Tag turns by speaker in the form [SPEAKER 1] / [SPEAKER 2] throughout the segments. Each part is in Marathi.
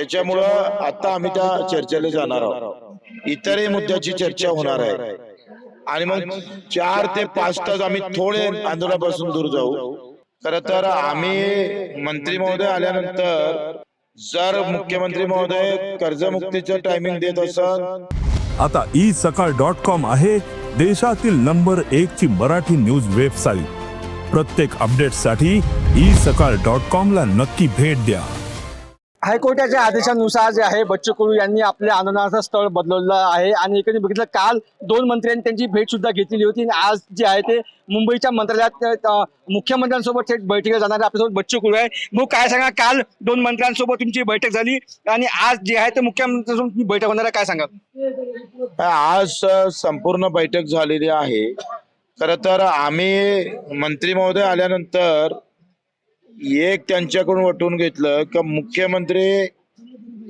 [SPEAKER 1] त्याच्यामुळं आता आम्ही त्या चर्चेला जाणार आहोत. इतरही मुद्द्याची चर्चा होणार आहे. आणि मग चार ते पाच तास आम्ही थोडे आंदोलनापासून दूर जाऊ. खर तर आम्ही मंत्री महोदय आल्यानंतर जर मुख्यमंत्री महोदय कर्जमुक्तीचं टायमिंग देत असत
[SPEAKER 2] आता ई सकाळ डॉट कॉम आहे देशातील नंबर एक ची मराठी न्यूज वेबसाईट प्रत्येक अपडेटसाठी ई सकाळ डॉट कॉम ला नक्की भेट द्या.
[SPEAKER 3] हायकोर्टाच्या आदेशानुसार जे आहे बच्चू कडू यांनी आपल्या आंदोलनाचं स्थळ बदलवलं आहे. आणि एकंदरीत बघितलं काल दोन मंत्र्यांनी त्यांची भेट सुद्धा घेतलेली होती. आणि आज जे आहे ते मुंबईच्या मंत्रालयात मुख्यमंत्र्यांसोबत थेट बैठकीला जाणार आपल्यासोबत बच्चू कडू आहे. मग काय सांगा काल दोन मंत्र्यांसोबत तुमची बैठक झाली. आणि आज जे आहे ते मुख्यमंत्र्यांसोबत तुमची बैठक होणार आहे. काय सांगा?
[SPEAKER 1] आज संपूर्ण बैठक झालेली आहे. खरं तर आम्ही मंत्री महोदय आल्यानंतर एक त्यांच्याकडून वटून घेतलं का मुख्यमंत्री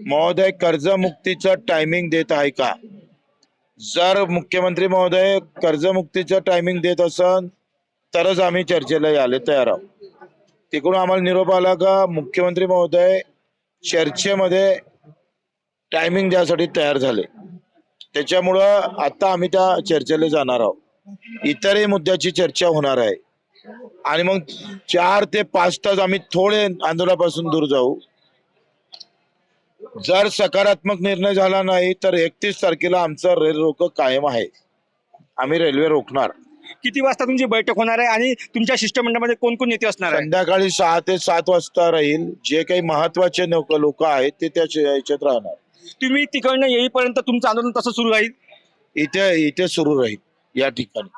[SPEAKER 1] महोदय कर्जमुक्तीचं टायमिंग देत आहे का? जर मुख्यमंत्री महोदय कर्जमुक्तीचं टायमिंग देत असन तरच आम्ही चर्चेला यायला तयार आहोत. तिकडून आम्हाला निरोप आला का मुख्यमंत्री महोदय चर्चेमध्ये टायमिंग द्यासाठी तयार झाले. त्याच्यामुळं आता आम्ही त्या चर्चेला जाणार आहोत. इतरही मुद्द्याची चर्चा होणार आहे. आणि मग चार ते पाच तास आम्ही थोडे आंदोलनापासून दूर जाऊ. जर सकारात्मक निर्णय झाला नाही तर एकतीस तारखेला आमचा रेल रोक कायम आहे. आम्ही रेल्वे रोखणार.
[SPEAKER 3] किती वाजता तुमची बैठक होणार आहे आणि तुमच्या शिष्टमंडळामध्ये कोण कोण नेते असणार आहे?
[SPEAKER 1] संध्याकाळी सहा ते सात वाजता राहील. जे काही महत्त्वाचे लोक आहेत ते त्या याच्यात राहणार.
[SPEAKER 3] तुम्ही तिकडनं येईपर्यंत तुमचं आंदोलन तसं सुरू राहील?
[SPEAKER 1] इथे इथे सुरू राहील या ठिकाणी.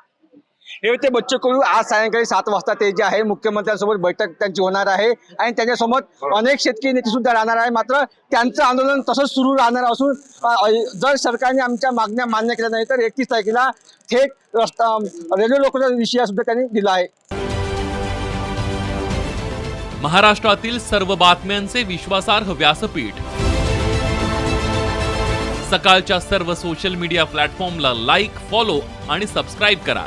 [SPEAKER 3] हे होते बच्चे कडू आज सायंकाळी सात वाजता ते जे आहे मुख्यमंत्र्यांसोबत बैठक त्यांची होणार आहे आणि त्यांच्यासोबत अनेक शेतकरी नेते सुद्धा राहणार आहे. मात्र त्यांचं आंदोलन तसंच सुरू राहणार असून जर सरकारने आमच्या मागण्या मान्य केल्या नाही तर एकतीस तारखेला थेट रस्ता रेल्वे लोकचा विषय सुद्धा त्यांनी दिला आहे.
[SPEAKER 4] महाराष्ट्रातील सर्व बातम्यांचे विश्वासार्ह व्यासपीठ. सकाळच्या सर्व सोशल मीडिया प्लॅटफॉर्मला लाईक फॉलो आणि सबस्क्राईब करा.